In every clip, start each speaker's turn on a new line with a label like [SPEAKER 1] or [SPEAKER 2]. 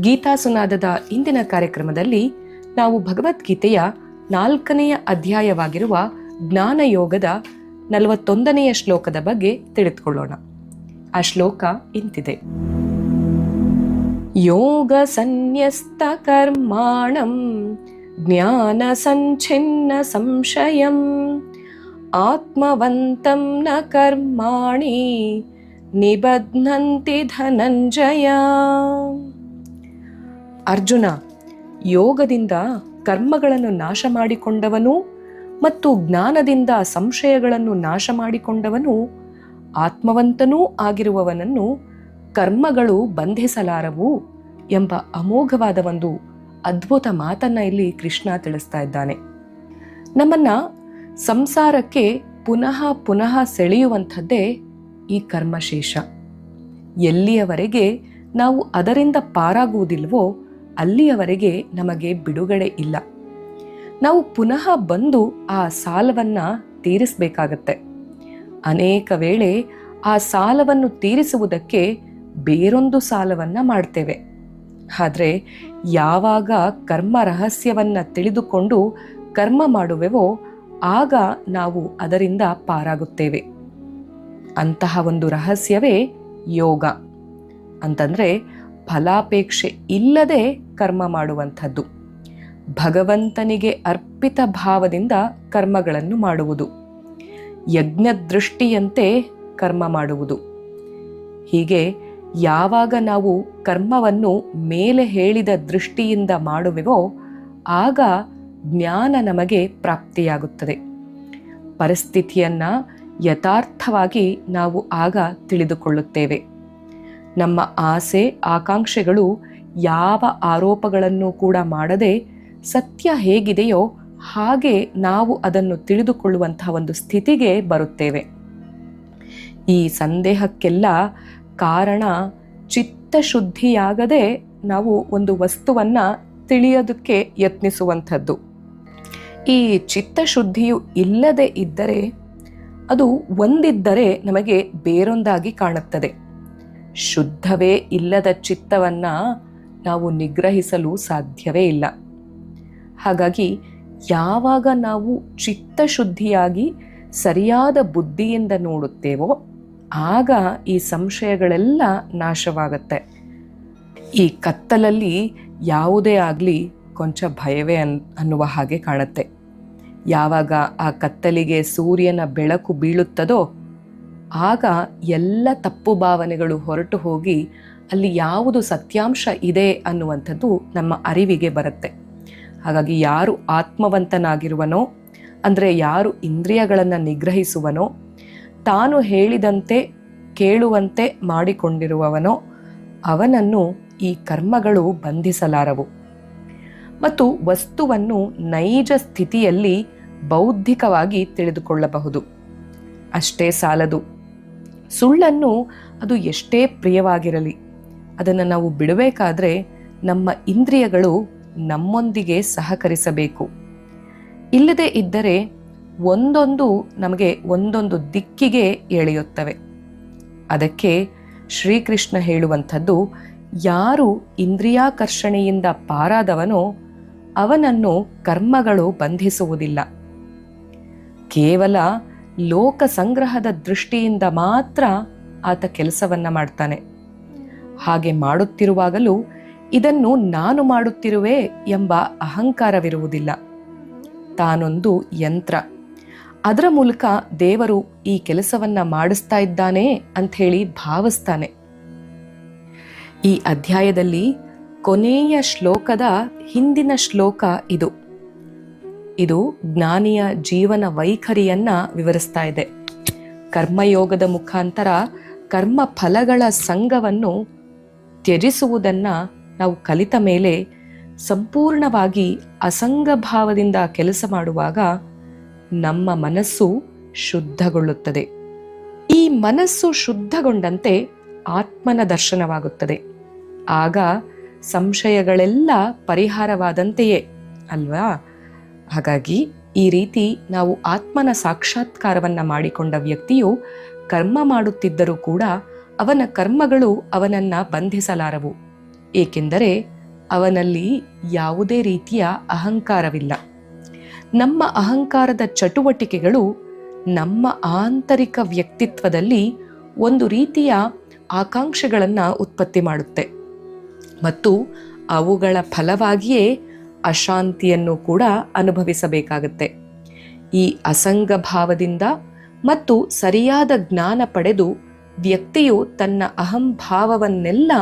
[SPEAKER 1] ಗೀತಾ ಸುನಾದದ ಇಂದಿನ ಕಾರ್ಯಕ್ರಮದಲ್ಲಿ ನಾವು ಭಗವದ್ಗೀತೆಯ ನಾಲ್ಕನೆಯ ಅಧ್ಯಾಯವಾಗಿರುವ ಜ್ಞಾನಯೋಗದ ನಲವತ್ತೊಂದನೆಯ ಶ್ಲೋಕದ ಬಗ್ಗೆ ತಿಳಿದುಕೊಳ್ಳೋಣ. ಆ ಶ್ಲೋಕ ಇಂತಿದೆ. ಯೋಗ ಸನ್ಯಸ್ತ ಕರ್ಮಾಣಂ, ಜ್ಞಾನ ಸಂಚಿನ್ನ ಸಂಶಯಂ, ಆತ್ಮವಂತಂ ನ ಕರ್ಮಾಣಿ, ನಿಬಧ್ನಂತಿ ಧನಂಜಯ. ಅರ್ಜುನ, ಯೋಗದಿಂದ ಕರ್ಮಗಳನ್ನು ನಾಶ ಮಾಡಿಕೊಂಡವನು ಮತ್ತು ಜ್ಞಾನದಿಂದ ಸಂಶಯಗಳನ್ನು ನಾಶ ಮಾಡಿಕೊಂಡವನು, ಆತ್ಮವಂತನೂ ಆಗಿರುವವನನ್ನು ಕರ್ಮಗಳು ಬಂಧಿಸಲಾರವು ಎಂಬ ಅಮೋಘವಾದ ಒಂದು ಅದ್ಭುತ ಮಾತನ್ನ ಇಲ್ಲಿ ಕೃಷ್ಣ ತಿಳಿಸ್ತಾ ಇದ್ದಾನೆ. ನಮ್ಮನ್ನ ಸಂಸಾರಕ್ಕೆ ಪುನಃ ಪುನಃ ಸೆಳೆಯುವಂಥದ್ದೇ ಈ ಕರ್ಮಶೇಷ. ಎಲ್ಲಿಯವರೆಗೆ ನಾವು ಅದರಿಂದ ಪಾರಾಗುವುದಿಲ್ವೋ ಅಲ್ಲಿಯವರೆಗೆ ನಮಗೆ ಬಿಡುಗಡೆ ಇಲ್ಲ. ನಾವು ಪುನಃ ಬಂದು ಆ ಸಾಲವನ್ನ ತೀರಿಸಬೇಕಾಗತ್ತೆ. ಅನೇಕ ವೇಳೆ ಆ ಸಾಲವನ್ನು ತೀರಿಸುವುದಕ್ಕೆ ಬೇರೊಂದು ಸಾಲವನ್ನ ಮಾಡ್ತೇವೆ. ಆದರೆ ಯಾವಾಗ ಕರ್ಮ ರಹಸ್ಯವನ್ನ ತಿಳಿದುಕೊಂಡು ಕರ್ಮ ಮಾಡುವೆವೋ ಆಗ ನಾವು ಅದರಿಂದ ಪಾರಾಗುತ್ತೇವೆ. ಅಂತಹ ಒಂದು ರಹಸ್ಯವೇ ಯೋಗ. ಅಂತಂದ್ರೆ ಫಲಾಪೇಕ್ಷೆ ಇಲ್ಲದೆ ಕರ್ಮ ಮಾಡುವಂಥದ್ದು. ಭಗವಂತನಿಗೆ ಅರ್ಪಿತ ಭಾವದಿಂದ ಕರ್ಮಗಳನ್ನು ಮಾಡುವುದು. ಯಜ್ಞ ದೃಷ್ಟಿಯಂತೆ ಕರ್ಮ ಮಾಡುವುದು. ಹೀಗೆ ಯಾವಾಗ ನಾವು ಕರ್ಮವನ್ನು ಮೇಲೆ ಹೇಳಿದ ದೃಷ್ಟಿಯಿಂದ ಮಾಡುವೆವೋ, ಆಗ ಜ್ಞಾನ ನಮಗೆ ಪ್ರಾಪ್ತಿಯಾಗುತ್ತದೆ. ಪರಿಸ್ಥಿತಿಯನ್ನು ಯಥಾರ್ಥವಾಗಿ ನಾವು ಆಗ ತಿಳಿದುಕೊಳ್ಳುತ್ತೇವೆ. ನಮ್ಮ ಆಸೆ, ಆಕಾಂಕ್ಷೆಗಳು ಯಾವ ಆರೋಪಗಳನ್ನು ಕೂಡ ಮಾಡದೆ ಸತ್ಯ ಹೇಗಿದೆಯೋ ಹಾಗೆ ನಾವು ಅದನ್ನು ತಿಳಿದುಕೊಳ್ಳುವಂತಹ ಒಂದು ಸ್ಥಿತಿಗೆ ಬರುತ್ತೇವೆ. ಈ ಸಂದೇಹಕ್ಕೆಲ್ಲ ಕಾರಣ ಚಿತ್ತ ಶುದ್ಧಿಯಾಗದೆ ನಾವು ಒಂದು ವಸ್ತುವನ್ನ ತಿಳಿಯೋದಕ್ಕೆ ಯತ್ನಿಸುವಂಥದ್ದು. ಈ ಚಿತ್ತ ಶುದ್ಧಿಯು ಇಲ್ಲದೆ ಇದ್ದರೆ ಅದು ಒಂದಿದ್ದರೆ ನಮಗೆ ಬೇರೊಂದಾಗಿ ಕಾಣುತ್ತದೆ. ಶುದ್ಧವೇ ಇಲ್ಲದ ಚಿತ್ತವನ್ನು ನಾವು ನಿಗ್ರಹಿಸಲು ಸಾಧ್ಯವೇ ಇಲ್ಲ. ಹಾಗಾಗಿ ಯಾವಾಗ ನಾವು ಚಿತ್ತ ಶುದ್ಧಿಯಾಗಿ ಸರಿಯಾದ ಬುದ್ಧಿಯಿಂದ ನೋಡುತ್ತೇವೋ ಆಗ ಈ ಸಂಶಯಗಳೆಲ್ಲ ನಾಶವಾಗತ್ತೆ. ಈ ಕತ್ತಲಲ್ಲಿ ಯಾವುದೇ ಆಗಲಿ ಕೊಂಚ ಭಯವೇ ಅನ್, ಅನ್ನುವ ಹಾಗೆ ಕಾಣುತ್ತೆ. ಯಾವಾಗ ಆ ಕತ್ತಲಿಗೆ ಸೂರ್ಯನ ಬೆಳಕು ಬೀಳುತ್ತದೋ ಆಗ ಎಲ್ಲ ತಪ್ಪು ಭಾವನೆಗಳು ಹೊರಟು ಹೋಗಿ ಅಲ್ಲಿ ಯಾವುದು ಸತ್ಯಾಂಶ ಇದೆ ಅನ್ನುವಂಥದ್ದು ನಮ್ಮ ಅರಿವಿಗೆ ಬರುತ್ತೆ. ಹಾಗಾಗಿ ಯಾರು ಆತ್ಮವಂತನಾಗಿರುವನೋ, ಅಂದರೆ ಯಾರು ಇಂದ್ರಿಯಗಳನ್ನು ನಿಗ್ರಹಿಸುವನೋ, ತಾನು ಹೇಳಿದಂತೆ, ಕೇಳುವಂತೆ ಮಾಡಿಕೊಂಡಿರುವವನೋ, ಅವನನ್ನು ಈ ಕರ್ಮಗಳು ಬಂಧಿಸಲಾರವು. ಮತ್ತು ವಸ್ತುವನ್ನು ನೈಜ ಸ್ಥಿತಿಯಲ್ಲಿ ಬೌದ್ಧಿಕವಾಗಿ ತಿಳಿದುಕೊಳ್ಳಬಹುದು. ಅಷ್ಟೇ ಸಾಲದು. ಸುಳ್ಳನ್ನು ಅದು ಎಷ್ಟೇ ಪ್ರಿಯವಾಗಿರಲಿ. ಅದನ್ನು ನಾವು ಬಿಡಬೇಕಾದ್ರೆ ನಮ್ಮ ಇಂದ್ರಿಯಗಳು ನಮ್ಮೊಂದಿಗೆ ಸಹಕರಿಸಬೇಕು. ಇಲ್ಲದೆ ಇದ್ದರೆ ಒಂದೊಂದು ನಮಗೆ ಒಂದೊಂದು ದಿಕ್ಕಿಗೆ ಎಳೆಯುತ್ತವೆ. ಅದಕ್ಕೆ ಶ್ರೀಕೃಷ್ಣ ಹೇಳುವಂಥದ್ದು, ಯಾರು ಇಂದ್ರಿಯಾಕರ್ಷಣೆಯಿಂದ ಪಾರಾದವನೋ ಅವನನ್ನು ಕರ್ಮಗಳು ಬಂಧಿಸುವುದಿಲ್ಲ. ಕೇವಲ ಲೋಕ ಸಂಗ್ರಹದ ದೃಷ್ಟಿಯಿಂದ ಮಾತ್ರ ಆತ ಕೆಲಸವನ್ನ ಮಾಡ್ತಾನೆ. ಹಾಗೆ ಮಾಡುತ್ತಿರುವಾಗಲೂ ಇದನ್ನು ನಾನು ಮಾಡುತ್ತಿರುವೆ ಎಂಬ ಅಹಂಕಾರವಿರುವುದಿಲ್ಲ. ತಾನೊಂದು ಯಂತ್ರ. ಅದರ ಮೂಲಕ ದೇವರು ಈ ಕೆಲಸವನ್ನ ಮಾಡಿಸ್ತಾ ಇದ್ದಾನೆ ಅಂಥೇಳಿ ಭಾವಿಸ್ತಾನೆ. ಈ ಅಧ್ಯಾಯದಲ್ಲಿ ಕೊನೆಯ ಶ್ಲೋಕದ ಹಿಂದಿನ ಶ್ಲೋಕ ಇದು. ಇದು ಜ್ಞಾನಿಯ ಜೀವನ ವೈಖರಿಯನ್ನ ವಿವರಿಸ್ತಾ ಇದೆ. ಕರ್ಮಯೋಗದ ಮುಖಾಂತರ ಕರ್ಮ ಫಲಗಳ ಸಂಘವನ್ನು ತ್ಯಜಿಸುವುದನ್ನ ನಾವು ಕಲಿತ ಮೇಲೆ ಸಂಪೂರ್ಣವಾಗಿ ಅಸಂಗ ಭಾವದಿಂದ ಕೆಲಸ ಮಾಡುವಾಗ ನಮ್ಮ ಮನಸ್ಸು ಶುದ್ಧಗೊಳ್ಳುತ್ತದೆ. ಈ ಮನಸ್ಸು ಶುದ್ಧಗೊಂಡಂತೆ ಆತ್ಮನ ದರ್ಶನವಾಗುತ್ತದೆ. ಆಗ ಸಂಶಯಗಳೆಲ್ಲ ಪರಿಹಾರವಾದಂತೆಯೇ, ಅಲ್ವಾ? ಹಾಗಾಗಿ ಈ ರೀತಿ ನಾವು ಆತ್ಮನ ಸಾಕ್ಷಾತ್ಕಾರವನ್ನ ಮಾಡಿಕೊಂಡ ವ್ಯಕ್ತಿಯು ಕರ್ಮ ಮಾಡುತ್ತಿದ್ದರೂ ಕೂಡ ಅವನ ಕರ್ಮಗಳು ಅವನನ್ನ ಬಂಧಿಸಲಾರವು. ಏಕೆಂದರೆ ಅವನಲ್ಲಿ ಯಾವುದೇ ರೀತಿಯ ಅಹಂಕಾರವಿಲ್ಲ. ನಮ್ಮ ಅಹಂಕಾರದ ಚಟುವಟಿಕೆಗಳು ನಮ್ಮ ಆಂತರಿಕ ವ್ಯಕ್ತಿತ್ವದಲ್ಲಿ ಒಂದು ರೀತಿಯ ಆಕಾಂಕ್ಷೆಗಳನ್ನು ಉತ್ಪತ್ತಿ ಮಾಡುತ್ತೆ. ಮತ್ತು ಅವುಗಳ ಫಲವಾಗಿಯೇ ಅಶಾಂತಿಯನ್ನು ಕೂಡ ಅನುಭವಿಸಬೇಕಾಗುತ್ತೆ. ಈ ಅಸಂಗ ಭಾವದಿಂದ ಮತ್ತು ಸರಿಯಾದ ಜ್ಞಾನ ಪಡೆದು ವ್ಯಕ್ತಿಯು ತನ್ನ ಅಹಂಭಾವವನ್ನೆಲ್ಲ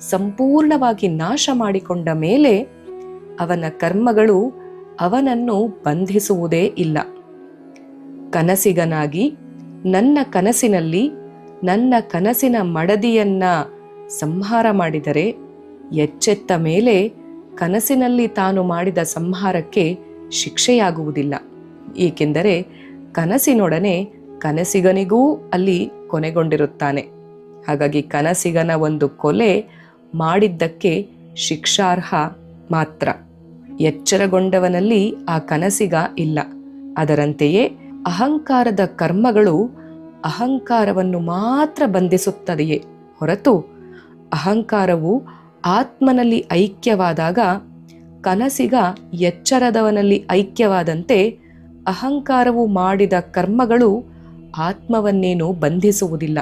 [SPEAKER 1] ಸಂಪೂರ್ಣವಾಗಿ ನಾಶ ಮಾಡಿಕೊಂಡ ಮೇಲೆ ಅವನ ಕರ್ಮಗಳು ಅವನನ್ನು ಬಂಧಿಸುವುದೇ ಇಲ್ಲ. ಕನಸಿಗನಾಗಿ ನನ್ನ ಕನಸಿನಲ್ಲಿ ನನ್ನ ಕನಸಿನ ಮಡದಿಯನ್ನ ಸಂಹಾರ ಮಾಡಿದರೆ ಎಚ್ಚೆತ್ತ ಮೇಲೆ ಕನಸಿನಲ್ಲಿ ತಾನು ಮಾಡಿದ ಸಂಹಾರಕ್ಕೆ ಶಿಕ್ಷೆಯಾಗುವುದಿಲ್ಲ. ಏಕೆಂದರೆ ಕನಸಿನೊಡನೆ ಕನಸಿಗನಿಗೂ ಅಲ್ಲಿ ಕೊನೆಗೊಂಡಿರುತ್ತಾನೆ. ಹಾಗಾಗಿ ಕನಸಿಗನ ಒಂದು ಕೊಲೆ ಮಾಡಿದ್ದಕ್ಕೆ ಶಿಕ್ಷಾರ್ಹ ಮಾತ್ರ. ಎಚ್ಚರಗೊಂಡವನಲ್ಲಿ ಆ ಕನಸಿಗ ಇಲ್ಲ. ಅದರಂತೆಯೇ ಅಹಂಕಾರದ ಕರ್ಮಗಳು ಅಹಂಕಾರವನ್ನು ಮಾತ್ರ ಬಂಧಿಸುತ್ತದೆಯೇ ಹೊರತು ಅಹಂಕಾರವು ಆತ್ಮನಲ್ಲಿ ಐಕ್ಯವಾದಾಗ ಕನಸಿಗ ಎಚ್ಚರದವನಲ್ಲಿ ಐಕ್ಯವಾದಂತೆ ಅಹಂಕಾರವು ಮಾಡಿದ ಕರ್ಮಗಳು ಆತ್ಮವನ್ನೇನು ಬಂಧಿಸುವುದಿಲ್ಲ.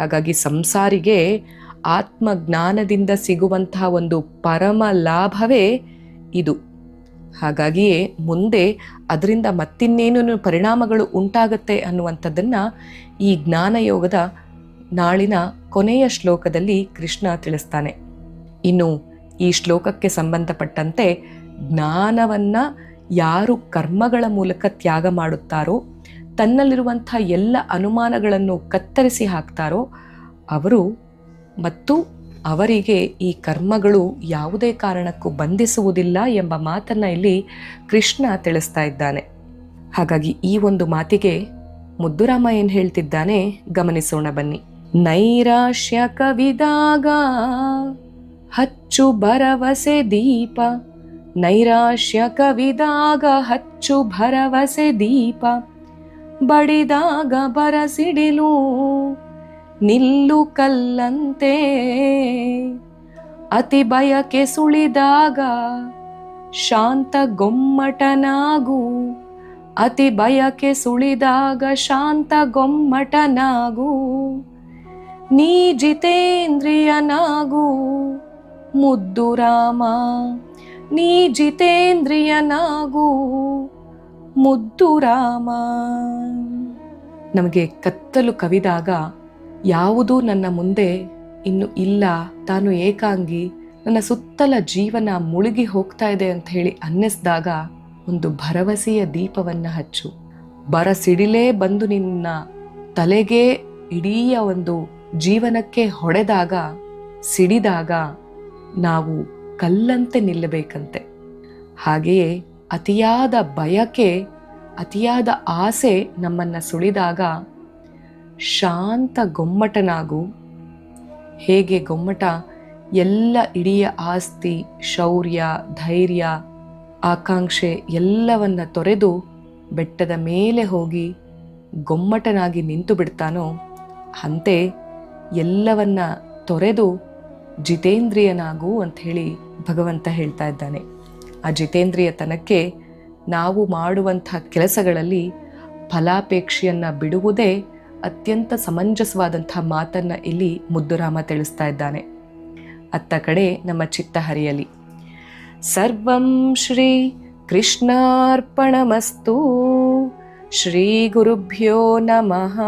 [SPEAKER 1] ಹಾಗಾಗಿ ಸಂಸಾರಿಗೆ ಆತ್ಮಜ್ಞಾನದಿಂದ ಸಿಗುವಂತಹ ಒಂದು ಪರಮ ಲಾಭವೇ ಇದು. ಹಾಗಾಗಿಯೇ ಮುಂದೆ ಅದರಿಂದ ಮತ್ತಿನ್ನೇನು ಪರಿಣಾಮಗಳು ಉಂಟಾಗತ್ತೆ ಅನ್ನುವಂಥದ್ದನ್ನು ಈ ಜ್ಞಾನಯೋಗದ ನಾಳಿನ ಕೊನೆಯ ಶ್ಲೋಕದಲ್ಲಿ ಕೃಷ್ಣ ತಿಳಿಸ್ತಾನೆ. ಇನ್ನು ಈ ಶ್ಲೋಕಕ್ಕೆ ಸಂಬಂಧಪಟ್ಟಂತೆ ಜ್ಞಾನವನ್ನು ಯಾರು ಕರ್ಮಗಳ ಮೂಲಕ ತ್ಯಾಗ ಮಾಡುತ್ತಾರೋ, ತನ್ನಲ್ಲಿರುವಂಥ ಎಲ್ಲ ಅನುಮಾನಗಳನ್ನು ಕತ್ತರಿಸಿ ಹಾಕ್ತಾರೋ ಅವರು ಮತ್ತು ಅವರಿಗೆ ಈ ಕರ್ಮಗಳು ಯಾವುದೇ ಕಾರಣಕ್ಕೂ ಬಂಧಿಸುವುದಿಲ್ಲ ಎಂಬ ಮಾತನ್ನು ಇಲ್ಲಿ ಕೃಷ್ಣ ತಿಳಿಸ್ತಾ ಇದ್ದಾನೆ. ಹಾಗಾಗಿ ಈ ಒಂದು ಮಾತಿಗೆ ಮುದ್ದುರಾಮ ಏನು ಹೇಳ್ತಿದ್ದಾನೆ? ಗಮನಿಸೋಣ ಬನ್ನಿ. ನೈರಾಶ್ಯ ಕವಿದಾಗ ಹಚ್ಚು ಭರವಸೆ ದೀಪ. ನೈರಾಶ್ಯ ಕವಿದಾಗ ಹಚ್ಚು ಭರವಸೆ ದೀಪ. ಬಡಿದಾಗ ಬರಸಿಡಿಲು, ನಿಲ್ಲು ಕಲ್ಲಂತೆ. ಅತಿ ಬಯಕೆ ಸುಳಿದಾಗ ಶಾಂತ ಗೊಮ್ಮಟನಾಗು. ಅತಿ ಬಯಕೆ ಸುಳಿದಾಗ ಶಾಂತ ಗೊಮ್ಮಟನಾಗು. ನೀ ಜಿತೇಂದ್ರಿಯನಾಗು. ಮುದ್ದು ರಾಮ, ನೀ ಜಿತೇಂದ್ರಿಯನಾಗು ಮುದ್ದು ರಾಮ. ನಮಗೆ ಕತ್ತಲು ಕವಿದಾಗ ಯಾವುದೂ ನನ್ನ ಮುಂದೆ ಇನ್ನು ಇಲ್ಲ. ತಾನು ಏಕಾಂಗಿ ನನ್ನ ಸುತ್ತಲ ಜೀವನ ಮುಳುಗಿ ಹೋಗ್ತಾ ಇದೆ ಅಂತ ಹೇಳಿ ಅನ್ನಿಸ್ದಾಗ ಒಂದು ಭರವಸೆಯ ದೀಪವನ್ನು ಹಚ್ಚು. ಬರ ಸಿಡಿಲೇ ಬಂದು ನಿನ್ನ ತಲೆಗೆ ಇಡೀ ಒಂದು ಜೀವನಕ್ಕೆ ಹೊಡೆದಾಗ, ಸಿಡಿದಾಗ ನಾವು ಕಲ್ಲಂತೆ ನಿಲ್ಲಬೇಕಂತೆ. ಹಾಗೆಯೇ ಅತಿಯಾದ ಬಯಕೆ, ಅತಿಯಾದ ಆಸೆ ನಮ್ಮನ್ನು ಸುಳಿದಾಗ ಶಾಂತ ಗೊಮ್ಮಟನಾಗು. ಹೇಗೆ ಗೊಮ್ಮಟ? ಎಲ್ಲ ಇಡೀ ಆಸ್ತಿ, ಶೌರ್ಯ, ಧೈರ್ಯ, ಆಕಾಂಕ್ಷೆ ಎಲ್ಲವನ್ನ ತೊರೆದು ಬೆಟ್ಟದ ಮೇಲೆ ಹೋಗಿ ಗೊಮ್ಮಟನಾಗಿ ನಿಂತು ಬಿಡ್ತಾನೋ ಅಂತೆ ಎಲ್ಲವನ್ನ ತೊರೆದು ಜಿತೇಂದ್ರಿಯನಾಗು ಅಂತ ಹೇಳಿ ಭಗವಂತ ಹೇಳ್ತಾ ಇದ್ದಾನೆ. ಆ ಜಿತೇಂದ್ರಿಯತನಕ್ಕೆ ನಾವು ಮಾಡುವಂಥ ಕೆಲಸಗಳಲ್ಲಿ ಫಲಾಪೇಕ್ಷೆಯನ್ನ ಬಿಡುವುದೇ ಅತ್ಯಂತ ಸಮಂಜಸವಾದಂಥ ಮಾತನ್ನ ಇಲ್ಲಿ ಮುದ್ದುರಾಮ ತಿಳಿಸ್ತಾ ಇದ್ದಾನೆ. ಅತ್ತ ಕಡೆ ನಮ್ಮ ಚಿತ್ತ ಹರಿಯಲಿ ಸರ್ವಂ ಶ್ರೀ ಕೃಷ್ಣಾರ್ಪಣಮಸ್ತು, ಶ್ರೀ ಗುರುಭ್ಯೋ ನಮಃ,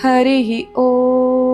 [SPEAKER 1] ಹರಿ ಓಂ.